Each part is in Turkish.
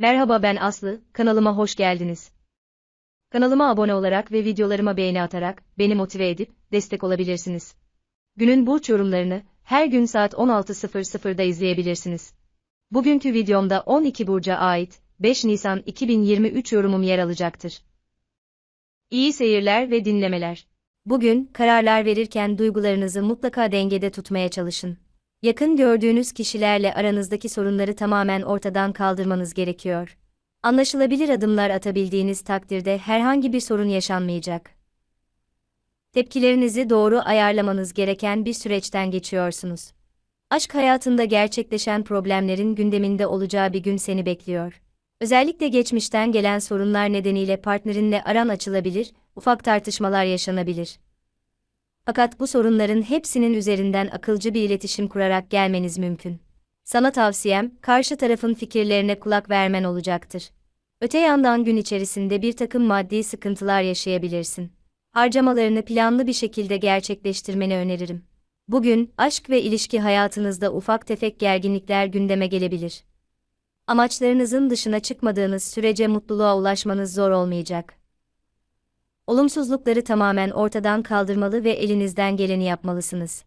Merhaba ben Aslı, kanalıma hoş geldiniz. Kanalıma abone olarak ve videolarıma beğeni atarak beni motive edip destek olabilirsiniz. Günün burç yorumlarını her gün saat 16.00'da izleyebilirsiniz. Bugünkü videomda 12 burca ait 5 Nisan 2023 yorumum yer alacaktır. İyi seyirler ve dinlemeler. Bugün kararlar verirken duygularınızı mutlaka dengede tutmaya çalışın. Yakın gördüğünüz kişilerle aranızdaki sorunları tamamen ortadan kaldırmanız gerekiyor. Anlaşılabilir adımlar atabildiğiniz takdirde herhangi bir sorun yaşanmayacak. Tepkilerinizi doğru ayarlamanız gereken bir süreçten geçiyorsunuz. Aşk hayatında gerçekleşen problemlerin gündeminde olacağı bir gün seni bekliyor. Özellikle geçmişten gelen sorunlar nedeniyle partnerinle aran açılabilir, ufak tartışmalar yaşanabilir. Fakat bu sorunların hepsinin üzerinden akılcı bir iletişim kurarak gelmeniz mümkün. Sana tavsiyem, karşı tarafın fikirlerine kulak vermen olacaktır. Öte yandan gün içerisinde bir takım maddi sıkıntılar yaşayabilirsin. Harcamalarını planlı bir şekilde gerçekleştirmeni öneririm. Bugün, aşk ve ilişki hayatınızda ufak tefek gerginlikler gündeme gelebilir. Amaçlarınızın dışına çıkmadığınız sürece mutluluğa ulaşmanız zor olmayacak olumsuzlukları tamamen ortadan kaldırmalı ve elinizden geleni yapmalısınız.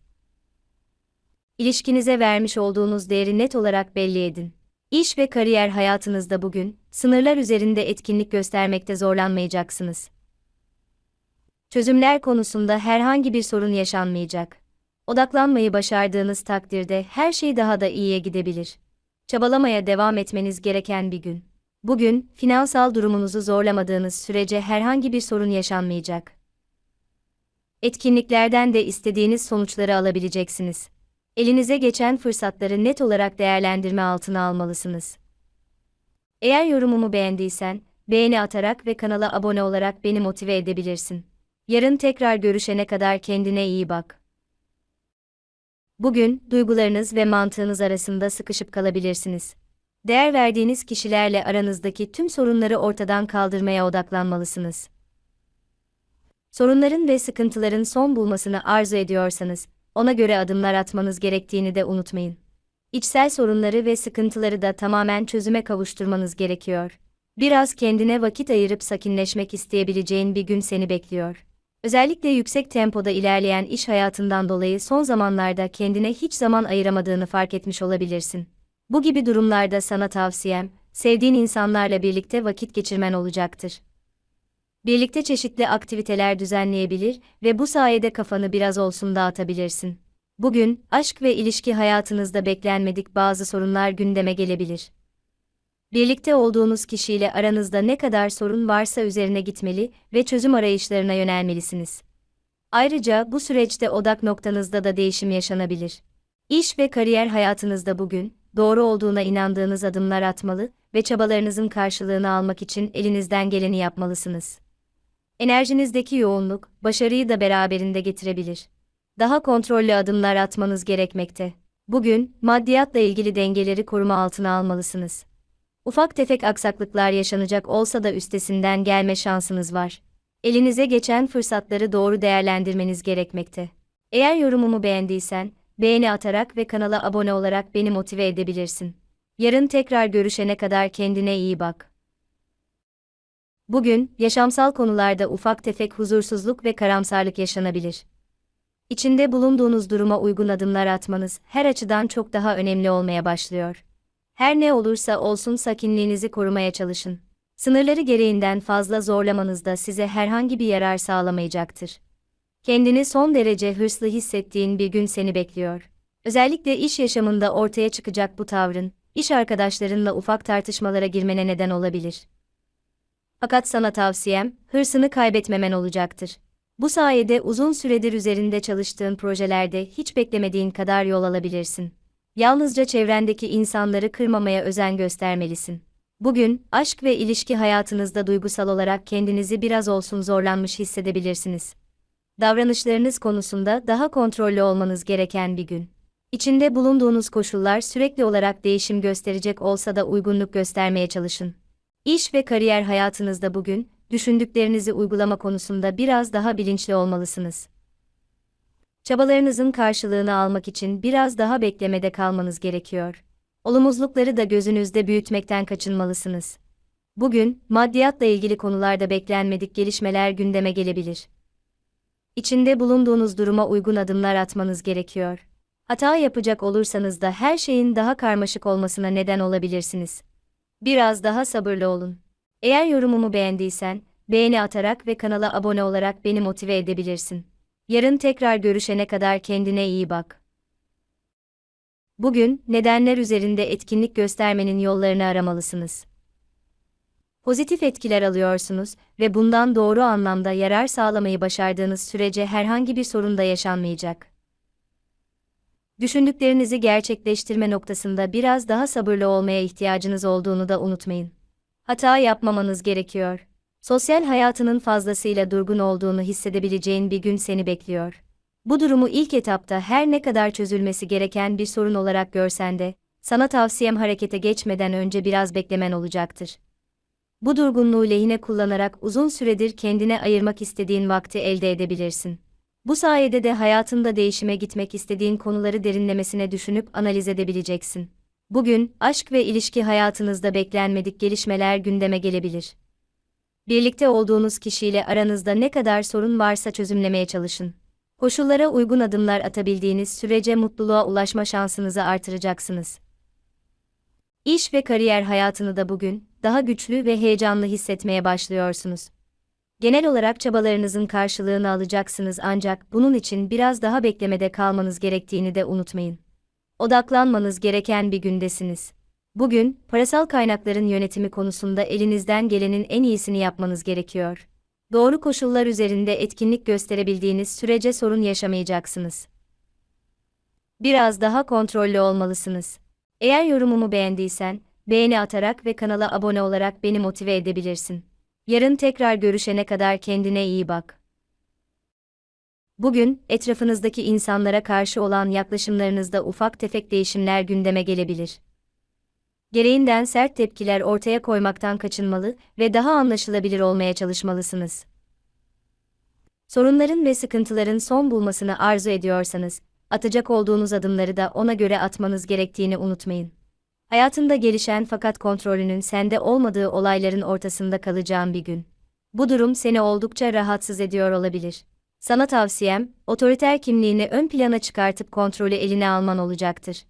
İlişkinize vermiş olduğunuz değeri net olarak belli edin. İş ve kariyer hayatınızda bugün, sınırlar üzerinde etkinlik göstermekte zorlanmayacaksınız. Çözümler konusunda herhangi bir sorun yaşanmayacak. Odaklanmayı başardığınız takdirde her şey daha da iyiye gidebilir. Çabalamaya devam etmeniz gereken bir gün. Bugün, finansal durumunuzu zorlamadığınız sürece herhangi bir sorun yaşanmayacak. Etkinliklerden de istediğiniz sonuçları alabileceksiniz. Elinize geçen fırsatları net olarak değerlendirme altına almalısınız. Eğer yorumumu beğendiysen, beğeni atarak ve kanala abone olarak beni motive edebilirsin. Yarın tekrar görüşene kadar kendine iyi bak. Bugün, duygularınız ve mantığınız arasında sıkışıp kalabilirsiniz. Değer verdiğiniz kişilerle aranızdaki tüm sorunları ortadan kaldırmaya odaklanmalısınız. Sorunların ve sıkıntıların son bulmasını arzu ediyorsanız, ona göre adımlar atmanız gerektiğini de unutmayın. İçsel sorunları ve sıkıntıları da tamamen çözüme kavuşturmanız gerekiyor. Biraz kendine vakit ayırıp sakinleşmek isteyebileceğin bir gün seni bekliyor. Özellikle yüksek tempoda ilerleyen iş hayatından dolayı son zamanlarda kendine hiç zaman ayıramadığını fark etmiş olabilirsin. Bu gibi durumlarda sana tavsiyem, sevdiğin insanlarla birlikte vakit geçirmen olacaktır. Birlikte çeşitli aktiviteler düzenleyebilir ve bu sayede kafanı biraz olsun dağıtabilirsin. Bugün, aşk ve ilişki hayatınızda beklenmedik bazı sorunlar gündeme gelebilir. Birlikte olduğunuz kişiyle aranızda ne kadar sorun varsa üzerine gitmeli ve çözüm arayışlarına yönelmelisiniz. Ayrıca bu süreçte odak noktanızda da değişim yaşanabilir. İş ve kariyer hayatınızda bugün, doğru olduğuna inandığınız adımlar atmalı ve çabalarınızın karşılığını almak için elinizden geleni yapmalısınız. Enerjinizdeki yoğunluk, başarıyı da beraberinde getirebilir. Daha kontrollü adımlar atmanız gerekmekte. Bugün, maddiyatla ilgili dengeleri koruma altına almalısınız. Ufak tefek aksaklıklar yaşanacak olsa da üstesinden gelme şansınız var. Elinize geçen fırsatları doğru değerlendirmeniz gerekmekte. Eğer yorumumu beğendiysen, beğeni atarak ve kanala abone olarak beni motive edebilirsin. Yarın tekrar görüşene kadar kendine iyi bak. Bugün, yaşamsal konularda ufak tefek huzursuzluk ve karamsarlık yaşanabilir. İçinde bulunduğunuz duruma uygun adımlar atmanız her açıdan çok daha önemli olmaya başlıyor. Her ne olursa olsun sakinliğinizi korumaya çalışın. Sınırları gereğinden fazla zorlamanız da size herhangi bir yarar sağlamayacaktır. Kendini son derece hırslı hissettiğin bir gün seni bekliyor. Özellikle iş yaşamında ortaya çıkacak bu tavrın, iş arkadaşlarınla ufak tartışmalara girmene neden olabilir. Fakat sana tavsiyem, hırsını kaybetmemen olacaktır. Bu sayede uzun süredir üzerinde çalıştığın projelerde hiç beklemediğin kadar yol alabilirsin. Yalnızca çevrendeki insanları kırmamaya özen göstermelisin. Bugün, aşk ve ilişki hayatınızda duygusal olarak kendinizi biraz olsun zorlanmış hissedebilirsiniz davranışlarınız konusunda daha kontrollü olmanız gereken bir gün. İçinde bulunduğunuz koşullar sürekli olarak değişim gösterecek olsa da uygunluk göstermeye çalışın. İş ve kariyer hayatınızda bugün, düşündüklerinizi uygulama konusunda biraz daha bilinçli olmalısınız. Çabalarınızın karşılığını almak için biraz daha beklemede kalmanız gerekiyor. Olumsuzlukları da gözünüzde büyütmekten kaçınmalısınız. Bugün, maddiyatla ilgili konularda beklenmedik gelişmeler gündeme gelebilir. İçinde bulunduğunuz duruma uygun adımlar atmanız gerekiyor. Hata yapacak olursanız da her şeyin daha karmaşık olmasına neden olabilirsiniz. Biraz daha sabırlı olun. Eğer yorumumu beğendiysen, beğeni atarak ve kanala abone olarak beni motive edebilirsin. Yarın tekrar görüşene kadar kendine iyi bak. Bugün, nedenler üzerinde etkinlik göstermenin yollarını aramalısınız. Pozitif etkiler alıyorsunuz ve bundan doğru anlamda yarar sağlamayı başardığınız sürece herhangi bir sorun da yaşanmayacak. Düşündüklerinizi gerçekleştirme noktasında biraz daha sabırlı olmaya ihtiyacınız olduğunu da unutmayın. Hata yapmamanız gerekiyor. Sosyal hayatının fazlasıyla durgun olduğunu hissedebileceğin bir gün seni bekliyor. Bu durumu ilk etapta her ne kadar çözülmesi gereken bir sorun olarak görsen de, sana tavsiyem harekete geçmeden önce biraz beklemen olacaktır. Bu durgunluğu lehine kullanarak uzun süredir kendine ayırmak istediğin vakti elde edebilirsin. Bu sayede de hayatında değişime gitmek istediğin konuları derinlemesine düşünüp analiz edebileceksin. Bugün, aşk ve ilişki hayatınızda beklenmedik gelişmeler gündeme gelebilir. Birlikte olduğunuz kişiyle aranızda ne kadar sorun varsa çözümlemeye çalışın. Koşullara uygun adımlar atabildiğiniz sürece mutluluğa ulaşma şansınızı artıracaksınız. İş ve kariyer hayatını da bugün daha güçlü ve heyecanlı hissetmeye başlıyorsunuz. Genel olarak çabalarınızın karşılığını alacaksınız ancak bunun için biraz daha beklemede kalmanız gerektiğini de unutmayın. Odaklanmanız gereken bir gündesiniz. Bugün, parasal kaynakların yönetimi konusunda elinizden gelenin en iyisini yapmanız gerekiyor. Doğru koşullar üzerinde etkinlik gösterebildiğiniz sürece sorun yaşamayacaksınız. Biraz daha kontrollü olmalısınız. Eğer yorumumu beğendiysen, beğeni atarak ve kanala abone olarak beni motive edebilirsin. Yarın tekrar görüşene kadar kendine iyi bak. Bugün, etrafınızdaki insanlara karşı olan yaklaşımlarınızda ufak tefek değişimler gündeme gelebilir. Gereğinden sert tepkiler ortaya koymaktan kaçınmalı ve daha anlaşılabilir olmaya çalışmalısınız. Sorunların ve sıkıntıların son bulmasını arzu ediyorsanız, atacak olduğunuz adımları da ona göre atmanız gerektiğini unutmayın. Hayatında gelişen fakat kontrolünün sende olmadığı olayların ortasında kalacağın bir gün. Bu durum seni oldukça rahatsız ediyor olabilir. Sana tavsiyem, otoriter kimliğini ön plana çıkartıp kontrolü eline alman olacaktır.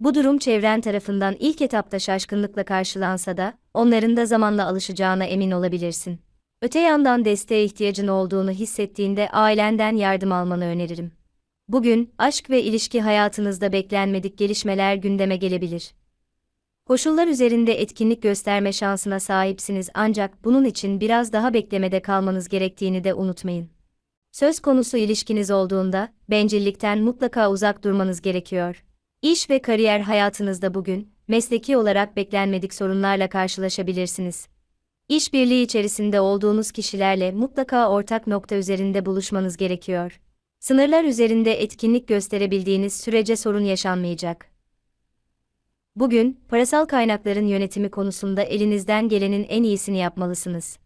Bu durum çevren tarafından ilk etapta şaşkınlıkla karşılansa da, onların da zamanla alışacağına emin olabilirsin. Öte yandan desteğe ihtiyacın olduğunu hissettiğinde ailenden yardım almanı öneririm. Bugün, aşk ve ilişki hayatınızda beklenmedik gelişmeler gündeme gelebilir. Koşullar üzerinde etkinlik gösterme şansına sahipsiniz ancak bunun için biraz daha beklemede kalmanız gerektiğini de unutmayın. Söz konusu ilişkiniz olduğunda, bencillikten mutlaka uzak durmanız gerekiyor. İş ve kariyer hayatınızda bugün, mesleki olarak beklenmedik sorunlarla karşılaşabilirsiniz. İşbirliği içerisinde olduğunuz kişilerle mutlaka ortak nokta üzerinde buluşmanız gerekiyor. Sınırlar üzerinde etkinlik gösterebildiğiniz sürece sorun yaşanmayacak. Bugün, parasal kaynakların yönetimi konusunda elinizden gelenin en iyisini yapmalısınız.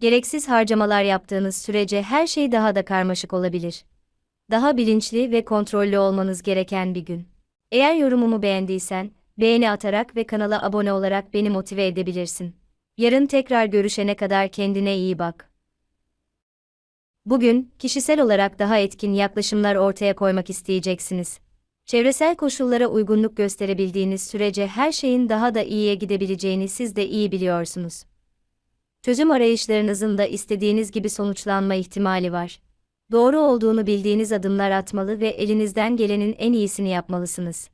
Gereksiz harcamalar yaptığınız sürece her şey daha da karmaşık olabilir. Daha bilinçli ve kontrollü olmanız gereken bir gün. Eğer yorumumu beğendiysen, beğeni atarak ve kanala abone olarak beni motive edebilirsin. Yarın tekrar görüşene kadar kendine iyi bak. Bugün, kişisel olarak daha etkin yaklaşımlar ortaya koymak isteyeceksiniz. Çevresel koşullara uygunluk gösterebildiğiniz sürece her şeyin daha da iyiye gidebileceğini siz de iyi biliyorsunuz. Çözüm arayışlarınızın da istediğiniz gibi sonuçlanma ihtimali var. Doğru olduğunu bildiğiniz adımlar atmalı ve elinizden gelenin en iyisini yapmalısınız.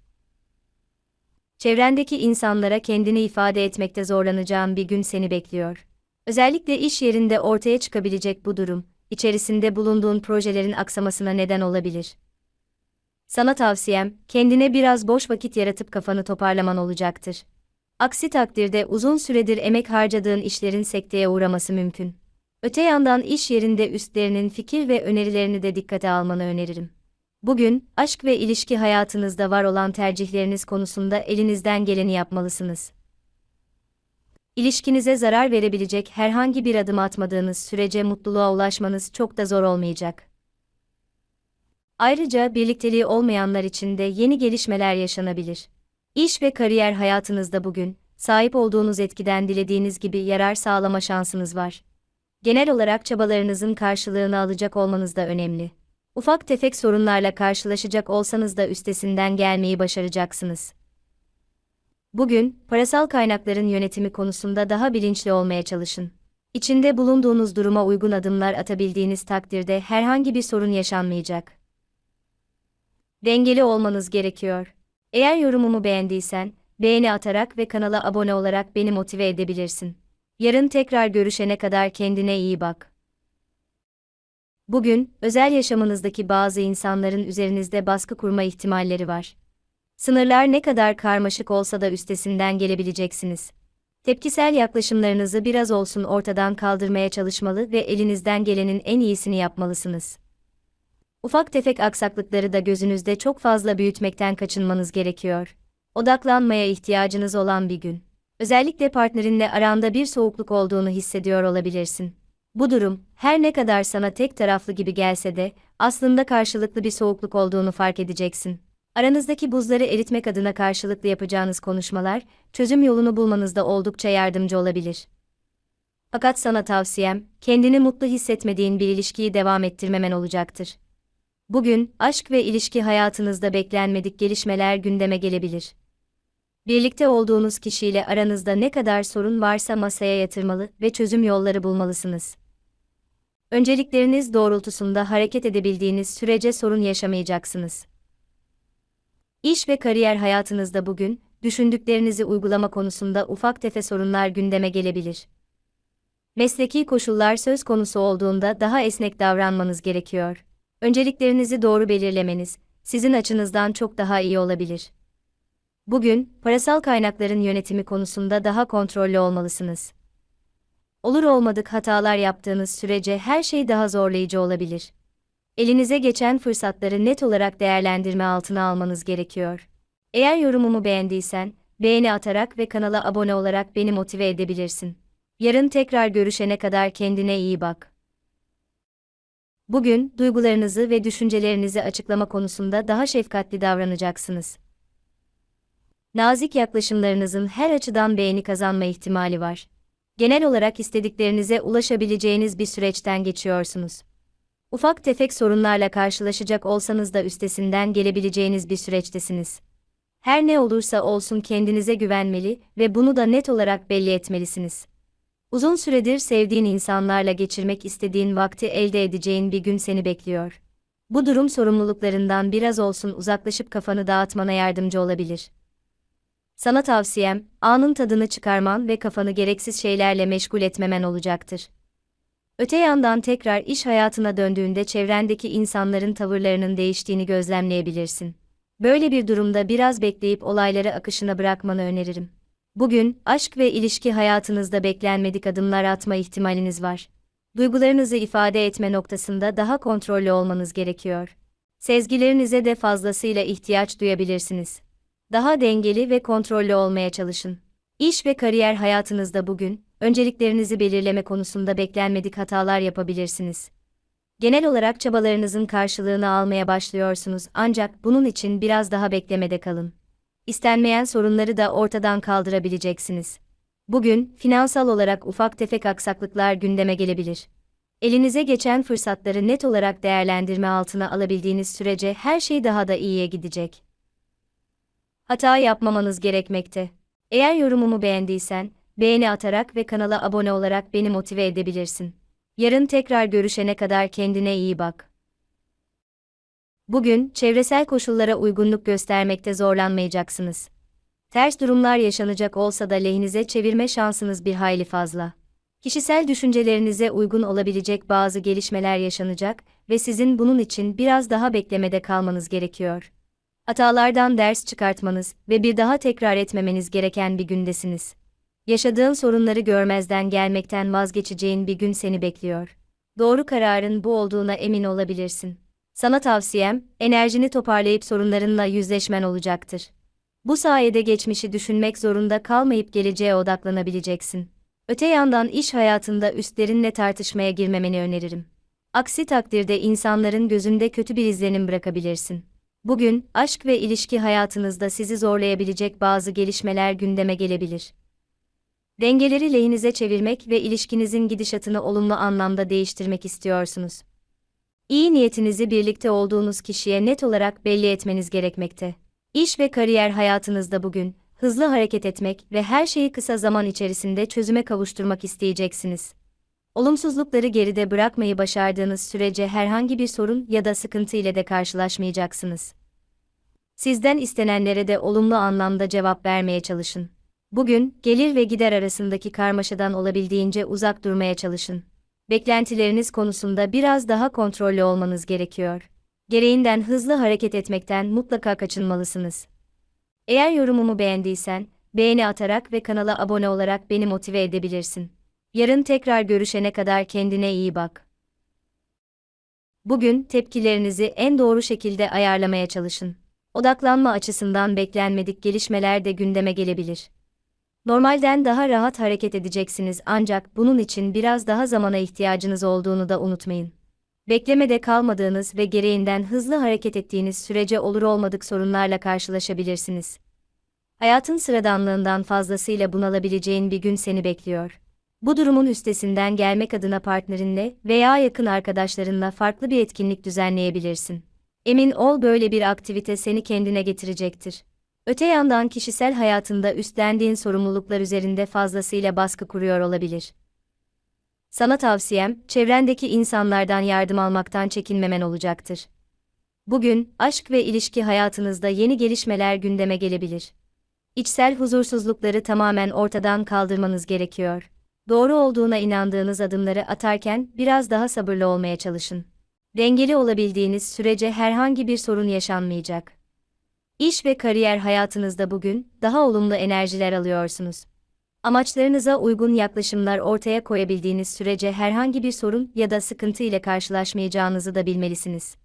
Çevrendeki insanlara kendini ifade etmekte zorlanacağın bir gün seni bekliyor. Özellikle iş yerinde ortaya çıkabilecek bu durum, içerisinde bulunduğun projelerin aksamasına neden olabilir. Sana tavsiyem, kendine biraz boş vakit yaratıp kafanı toparlaman olacaktır. Aksi takdirde uzun süredir emek harcadığın işlerin sekteye uğraması mümkün. Öte yandan iş yerinde üstlerinin fikir ve önerilerini de dikkate almanı öneririm. Bugün, aşk ve ilişki hayatınızda var olan tercihleriniz konusunda elinizden geleni yapmalısınız. İlişkinize zarar verebilecek herhangi bir adım atmadığınız sürece mutluluğa ulaşmanız çok da zor olmayacak. Ayrıca birlikteliği olmayanlar için de yeni gelişmeler yaşanabilir. İş ve kariyer hayatınızda bugün, sahip olduğunuz etkiden dilediğiniz gibi yarar sağlama şansınız var. Genel olarak çabalarınızın karşılığını alacak olmanız da önemli. Ufak tefek sorunlarla karşılaşacak olsanız da üstesinden gelmeyi başaracaksınız. Bugün, parasal kaynakların yönetimi konusunda daha bilinçli olmaya çalışın. İçinde bulunduğunuz duruma uygun adımlar atabildiğiniz takdirde herhangi bir sorun yaşanmayacak. Dengeli olmanız gerekiyor. Eğer yorumumu beğendiysen, beğeni atarak ve kanala abone olarak beni motive edebilirsin. Yarın tekrar görüşene kadar kendine iyi bak. Bugün, özel yaşamınızdaki bazı insanların üzerinizde baskı kurma ihtimalleri var. Sınırlar ne kadar karmaşık olsa da üstesinden gelebileceksiniz. Tepkisel yaklaşımlarınızı biraz olsun ortadan kaldırmaya çalışmalı ve elinizden gelenin en iyisini yapmalısınız. Ufak tefek aksaklıkları da gözünüzde çok fazla büyütmekten kaçınmanız gerekiyor. Odaklanmaya ihtiyacınız olan bir gün. Özellikle partnerinle aranda bir soğukluk olduğunu hissediyor olabilirsin. Bu durum, her ne kadar sana tek taraflı gibi gelse de, aslında karşılıklı bir soğukluk olduğunu fark edeceksin. Aranızdaki buzları eritmek adına karşılıklı yapacağınız konuşmalar, çözüm yolunu bulmanızda oldukça yardımcı olabilir. Fakat sana tavsiyem, kendini mutlu hissetmediğin bir ilişkiyi devam ettirmemen olacaktır. Bugün, aşk ve ilişki hayatınızda beklenmedik gelişmeler gündeme gelebilir. Birlikte olduğunuz kişiyle aranızda ne kadar sorun varsa masaya yatırmalı ve çözüm yolları bulmalısınız. Öncelikleriniz doğrultusunda hareket edebildiğiniz sürece sorun yaşamayacaksınız. İş ve kariyer hayatınızda bugün, düşündüklerinizi uygulama konusunda ufak tefe sorunlar gündeme gelebilir. Mesleki koşullar söz konusu olduğunda daha esnek davranmanız gerekiyor. Önceliklerinizi doğru belirlemeniz, sizin açınızdan çok daha iyi olabilir. Bugün, parasal kaynakların yönetimi konusunda daha kontrollü olmalısınız. Olur olmadık hatalar yaptığınız sürece her şey daha zorlayıcı olabilir. Elinize geçen fırsatları net olarak değerlendirme altına almanız gerekiyor. Eğer yorumumu beğendiysen, beğeni atarak ve kanala abone olarak beni motive edebilirsin. Yarın tekrar görüşene kadar kendine iyi bak. Bugün, duygularınızı ve düşüncelerinizi açıklama konusunda daha şefkatli davranacaksınız. Nazik yaklaşımlarınızın her açıdan beğeni kazanma ihtimali var. Genel olarak istediklerinize ulaşabileceğiniz bir süreçten geçiyorsunuz. Ufak tefek sorunlarla karşılaşacak olsanız da üstesinden gelebileceğiniz bir süreçtesiniz. Her ne olursa olsun kendinize güvenmeli ve bunu da net olarak belli etmelisiniz. Uzun süredir sevdiğin insanlarla geçirmek istediğin vakti elde edeceğin bir gün seni bekliyor. Bu durum sorumluluklarından biraz olsun uzaklaşıp kafanı dağıtmana yardımcı olabilir. Sana tavsiyem, anın tadını çıkarman ve kafanı gereksiz şeylerle meşgul etmemen olacaktır. Öte yandan tekrar iş hayatına döndüğünde çevrendeki insanların tavırlarının değiştiğini gözlemleyebilirsin. Böyle bir durumda biraz bekleyip olayları akışına bırakmanı öneririm. Bugün, aşk ve ilişki hayatınızda beklenmedik adımlar atma ihtimaliniz var. Duygularınızı ifade etme noktasında daha kontrollü olmanız gerekiyor. Sezgilerinize de fazlasıyla ihtiyaç duyabilirsiniz. Daha dengeli ve kontrollü olmaya çalışın. İş ve kariyer hayatınızda bugün, önceliklerinizi belirleme konusunda beklenmedik hatalar yapabilirsiniz. Genel olarak çabalarınızın karşılığını almaya başlıyorsunuz ancak bunun için biraz daha beklemede kalın. İstenmeyen sorunları da ortadan kaldırabileceksiniz. Bugün, finansal olarak ufak tefek aksaklıklar gündeme gelebilir. Elinize geçen fırsatları net olarak değerlendirme altına alabildiğiniz sürece her şey daha da iyiye gidecek. Hata yapmamanız gerekmekte. Eğer yorumumu beğendiysen, beğeni atarak ve kanala abone olarak beni motive edebilirsin. Yarın tekrar görüşene kadar kendine iyi bak. Bugün, çevresel koşullara uygunluk göstermekte zorlanmayacaksınız. Ters durumlar yaşanacak olsa da lehinize çevirme şansınız bir hayli fazla. Kişisel düşüncelerinize uygun olabilecek bazı gelişmeler yaşanacak ve sizin bunun için biraz daha beklemede kalmanız gerekiyor. Hatalardan ders çıkartmanız ve bir daha tekrar etmemeniz gereken bir gündesiniz. Yaşadığın sorunları görmezden gelmekten vazgeçeceğin bir gün seni bekliyor. Doğru kararın bu olduğuna emin olabilirsin. Sana tavsiyem, enerjini toparlayıp sorunlarınla yüzleşmen olacaktır. Bu sayede geçmişi düşünmek zorunda kalmayıp geleceğe odaklanabileceksin. Öte yandan iş hayatında üstlerinle tartışmaya girmemeni öneririm. Aksi takdirde insanların gözünde kötü bir izlenim bırakabilirsin. Bugün, aşk ve ilişki hayatınızda sizi zorlayabilecek bazı gelişmeler gündeme gelebilir. Dengeleri lehinize çevirmek ve ilişkinizin gidişatını olumlu anlamda değiştirmek istiyorsunuz. İyi niyetinizi birlikte olduğunuz kişiye net olarak belli etmeniz gerekmekte. İş ve kariyer hayatınızda bugün, hızlı hareket etmek ve her şeyi kısa zaman içerisinde çözüme kavuşturmak isteyeceksiniz. Olumsuzlukları geride bırakmayı başardığınız sürece herhangi bir sorun ya da sıkıntı ile de karşılaşmayacaksınız. Sizden istenenlere de olumlu anlamda cevap vermeye çalışın. Bugün, gelir ve gider arasındaki karmaşadan olabildiğince uzak durmaya çalışın. Beklentileriniz konusunda biraz daha kontrollü olmanız gerekiyor. Gereğinden hızlı hareket etmekten mutlaka kaçınmalısınız. Eğer yorumumu beğendiysen, beğeni atarak ve kanala abone olarak beni motive edebilirsin. Yarın tekrar görüşene kadar kendine iyi bak. Bugün tepkilerinizi en doğru şekilde ayarlamaya çalışın. Odaklanma açısından beklenmedik gelişmeler de gündeme gelebilir. Normalden daha rahat hareket edeceksiniz ancak bunun için biraz daha zamana ihtiyacınız olduğunu da unutmayın. Beklemede kalmadığınız ve gereğinden hızlı hareket ettiğiniz sürece olur olmadık sorunlarla karşılaşabilirsiniz. Hayatın sıradanlığından fazlasıyla bunalabileceğin bir gün seni bekliyor. Bu durumun üstesinden gelmek adına partnerinle veya yakın arkadaşlarınla farklı bir etkinlik düzenleyebilirsin. Emin ol böyle bir aktivite seni kendine getirecektir. Öte yandan kişisel hayatında üstlendiğin sorumluluklar üzerinde fazlasıyla baskı kuruyor olabilir. Sana tavsiyem, çevrendeki insanlardan yardım almaktan çekinmemen olacaktır. Bugün, aşk ve ilişki hayatınızda yeni gelişmeler gündeme gelebilir. İçsel huzursuzlukları tamamen ortadan kaldırmanız gerekiyor. Doğru olduğuna inandığınız adımları atarken biraz daha sabırlı olmaya çalışın. Dengeli olabildiğiniz sürece herhangi bir sorun yaşanmayacak. İş ve kariyer hayatınızda bugün daha olumlu enerjiler alıyorsunuz. Amaçlarınıza uygun yaklaşımlar ortaya koyabildiğiniz sürece herhangi bir sorun ya da sıkıntı ile karşılaşmayacağınızı da bilmelisiniz.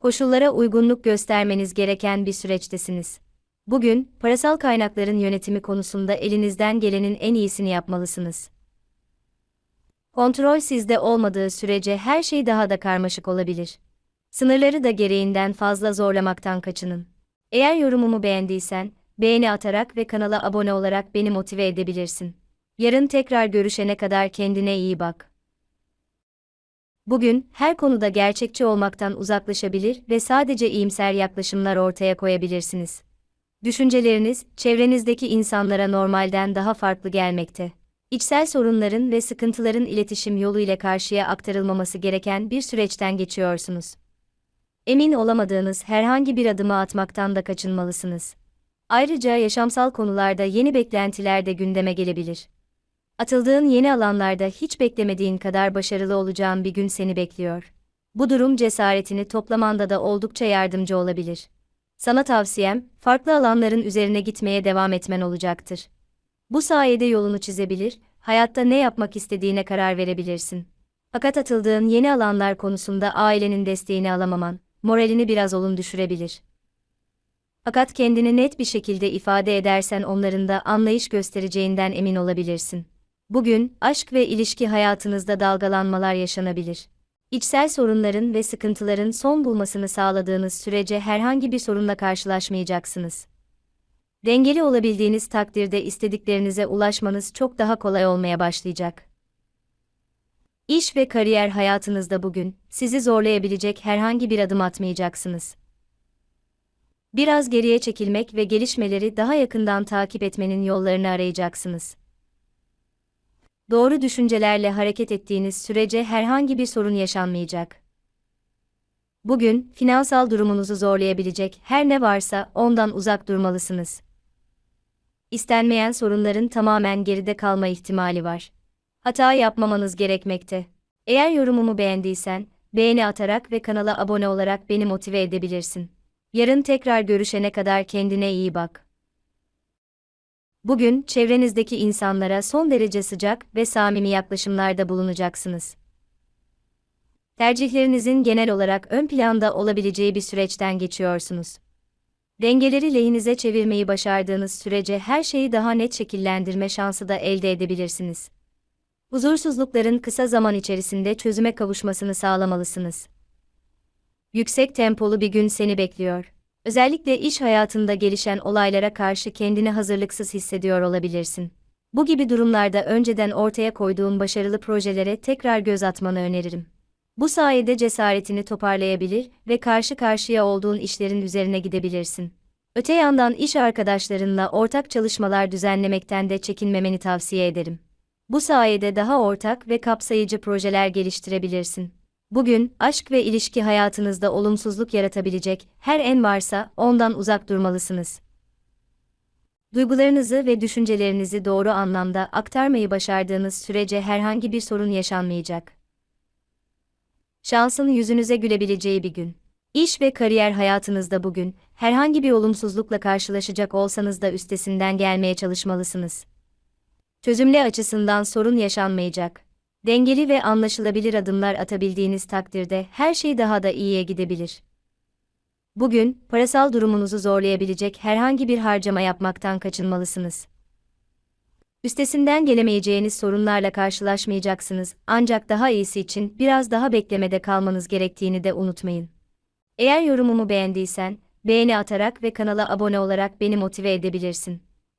Koşullara uygunluk göstermeniz gereken bir süreçtesiniz. Bugün, parasal kaynakların yönetimi konusunda elinizden gelenin en iyisini yapmalısınız. Kontrol sizde olmadığı sürece her şey daha da karmaşık olabilir. Sınırları da gereğinden fazla zorlamaktan kaçının. Eğer yorumumu beğendiysen, beğeni atarak ve kanala abone olarak beni motive edebilirsin. Yarın tekrar görüşene kadar kendine iyi bak. Bugün, her konuda gerçekçi olmaktan uzaklaşabilir ve sadece iyimser yaklaşımlar ortaya koyabilirsiniz. Düşünceleriniz, çevrenizdeki insanlara normalden daha farklı gelmekte. İçsel sorunların ve sıkıntıların iletişim yolu ile karşıya aktarılmaması gereken bir süreçten geçiyorsunuz. Emin olamadığınız herhangi bir adımı atmaktan da kaçınmalısınız. Ayrıca yaşamsal konularda yeni beklentiler de gündeme gelebilir. Atıldığın yeni alanlarda hiç beklemediğin kadar başarılı olacağın bir gün seni bekliyor. Bu durum cesaretini toplamanda da oldukça yardımcı olabilir. Sana tavsiyem, farklı alanların üzerine gitmeye devam etmen olacaktır. Bu sayede yolunu çizebilir, hayatta ne yapmak istediğine karar verebilirsin. Fakat atıldığın yeni alanlar konusunda ailenin desteğini alamaman, moralini biraz olun düşürebilir. Fakat kendini net bir şekilde ifade edersen onların da anlayış göstereceğinden emin olabilirsin. Bugün, aşk ve ilişki hayatınızda dalgalanmalar yaşanabilir. İçsel sorunların ve sıkıntıların son bulmasını sağladığınız sürece herhangi bir sorunla karşılaşmayacaksınız. Dengeli olabildiğiniz takdirde istediklerinize ulaşmanız çok daha kolay olmaya başlayacak. İş ve kariyer hayatınızda bugün sizi zorlayabilecek herhangi bir adım atmayacaksınız. Biraz geriye çekilmek ve gelişmeleri daha yakından takip etmenin yollarını arayacaksınız. Doğru düşüncelerle hareket ettiğiniz sürece herhangi bir sorun yaşanmayacak. Bugün finansal durumunuzu zorlayabilecek her ne varsa ondan uzak durmalısınız. İstenmeyen sorunların tamamen geride kalma ihtimali var. Hata yapmamanız gerekmekte. Eğer yorumumu beğendiysen, beğeni atarak ve kanala abone olarak beni motive edebilirsin. Yarın tekrar görüşene kadar kendine iyi bak. Bugün çevrenizdeki insanlara son derece sıcak ve samimi yaklaşımlarda bulunacaksınız. Tercihlerinizin genel olarak ön planda olabileceği bir süreçten geçiyorsunuz. Dengeleri lehinize çevirmeyi başardığınız sürece her şeyi daha net şekillendirme şansı da elde edebilirsiniz. Huzursuzlukların kısa zaman içerisinde çözüme kavuşmasını sağlamalısınız. Yüksek tempolu bir gün seni bekliyor. Özellikle iş hayatında gelişen olaylara karşı kendini hazırlıksız hissediyor olabilirsin. Bu gibi durumlarda önceden ortaya koyduğun başarılı projelere tekrar göz atmanı öneririm. Bu sayede cesaretini toparlayabilir ve karşı karşıya olduğun işlerin üzerine gidebilirsin. Öte yandan iş arkadaşlarınla ortak çalışmalar düzenlemekten de çekinmemeni tavsiye ederim. Bu sayede daha ortak ve kapsayıcı projeler geliştirebilirsin. Bugün, aşk ve ilişki hayatınızda olumsuzluk yaratabilecek her en varsa ondan uzak durmalısınız. Duygularınızı ve düşüncelerinizi doğru anlamda aktarmayı başardığınız sürece herhangi bir sorun yaşanmayacak. Şansın yüzünüze gülebileceği bir gün. İş ve kariyer hayatınızda bugün, herhangi bir olumsuzlukla karşılaşacak olsanız da üstesinden gelmeye çalışmalısınız. Çözümle açısından sorun yaşanmayacak. Dengeli ve anlaşılabilir adımlar atabildiğiniz takdirde her şey daha da iyiye gidebilir. Bugün, parasal durumunuzu zorlayabilecek herhangi bir harcama yapmaktan kaçınmalısınız. Üstesinden gelemeyeceğiniz sorunlarla karşılaşmayacaksınız, ancak daha iyisi için biraz daha beklemede kalmanız gerektiğini de unutmayın. Eğer yorumumu beğendiysen, beğeni atarak ve kanala abone olarak beni motive edebilirsin.